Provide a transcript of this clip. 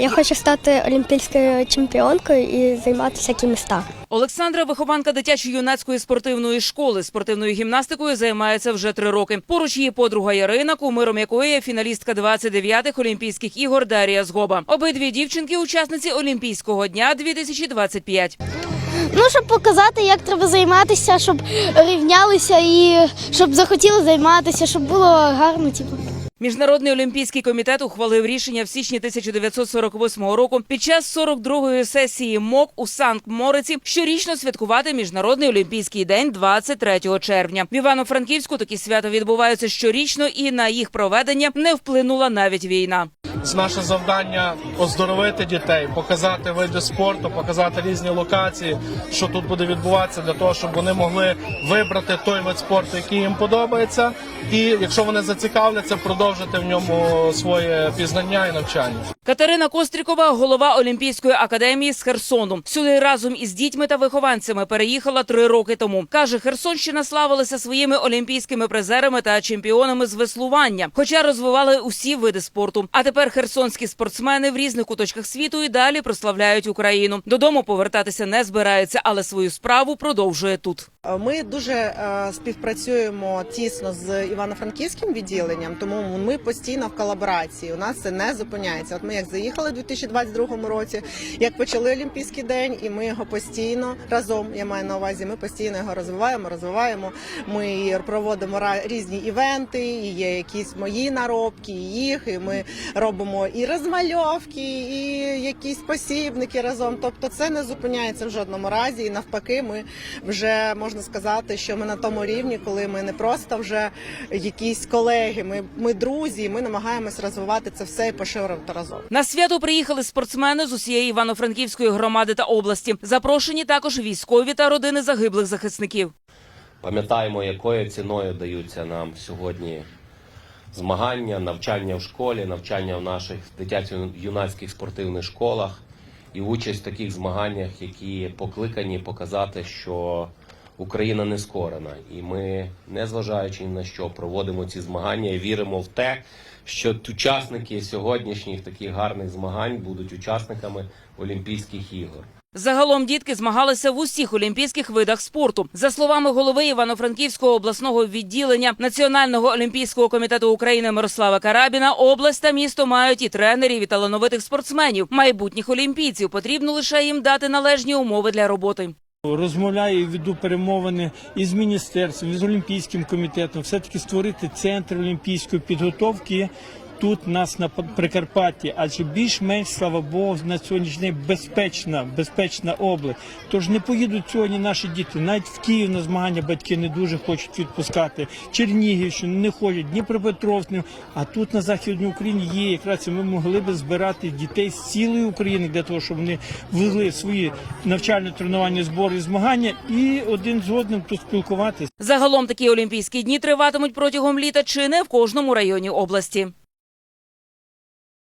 Я хочу стати олімпійською чемпіонкою і займати всякі міста. Олександра вихованка дитячо-юнацької спортивної школи. Спортивною гімнастикою займається вже три роки. Поруч її подруга Ярина, кумиром якої є фіналістка 29-х Олімпійських ігор Дарія Згоба. Обидві дівчинки учасниці Олімпійського дня 2025. Ну, щоб показати, як треба займатися, щоб рівнялися і щоб захотіли займатися, щоб було гарно. Типу. Міжнародний олімпійський комітет ухвалив рішення в січні 1948 року під час 42-ї сесії МОК у Санкт-Мориці щорічно святкувати міжнародний олімпійський день 23 червня. В Івано-Франківську такі свята відбуваються щорічно, і на їх проведення не вплинула навіть війна. Наше завдання оздоровити дітей, показати види спорту, показати різні локації, що тут буде відбуватися, для того, щоб вони могли вибрати той вид спорту, який їм подобається, і якщо вони зацікавляться, продовжити в ньому своє пізнання і навчання. Катерина Кострікова, голова Олімпійської академії з Херсону. Сюди разом із дітьми та вихованцями переїхала три роки тому. Каже, Херсонщина славилася своїми олімпійськими призерами та чемпіонами з веслування, хоча розвивали усі види спорту. А тепер херсонські спортсмени в різних куточках світу і далі прославляють Україну. Додому повертатися не збираються, але свою справу продовжує тут. Ми дуже е, співпрацюємо тісно з Івано-Франківським відділенням, тому ми постійно в колаборації. У нас це не зупиняється. От ми як заїхали у 2022 році, як почали Олімпійський день, і ми його постійно разом. Я маю на увазі. Ми постійно його розвиваємо, розвиваємо. Ми проводимо різні івенти, і є якісь мої наробки, і їх. І ми робимо і розмальовки, і якісь посібники разом. Тобто, це не зупиняється в жодному разі. І навпаки, ми вже можна сказати, що ми на тому рівні, коли ми не просто вже якісь колеги, ми, ми друзі, ми намагаємось розвивати це все і поширювати разом. На свято приїхали спортсмени з усієї Івано-Франківської громади та області. Запрошені також військові та родини загиблих захисників. Пам'ятаємо, якою ціною даються нам сьогодні змагання, навчання в школі, навчання в наших дитячо-юнацьких спортивних школах і участь в таких змаганнях, які покликані показати, що Україна не скорена. І ми, незважаючи ні на що, проводимо ці змагання і віримо в те, що учасники сьогоднішніх таких гарних змагань будуть учасниками Олімпійських ігор. Загалом дітки змагалися в усіх олімпійських видах спорту. За словами голови Івано-Франківського обласного відділення Національного олімпійського комітету України Мирослава Карабіна, область та місто мають і тренерів, і талановитих спортсменів, майбутніх олімпійців. Потрібно лише їм дати належні умови для роботи. Розмовляю і веду перемовини із міністерством, із олімпійським комітетом, все таки створити центр олімпійської підготовки тут нас на Прикарпатті, адже більш-менш слава Богу, на сьогоднішній день безпечна, безпечна область. Тож не поїдуть сьогодні наші діти. Навіть в Київ на змагання батьки не дуже хочуть відпускати. Чернігівщину не ходять, Дніпропетровську. А тут на західній Україні є якраз ми могли би збирати дітей з цілої України для того, щоб вони вели свої навчально тренування збори змагання і один з одним тут спілкуватися. Загалом такі олімпійські дні триватимуть протягом літа чи не в кожному районі області.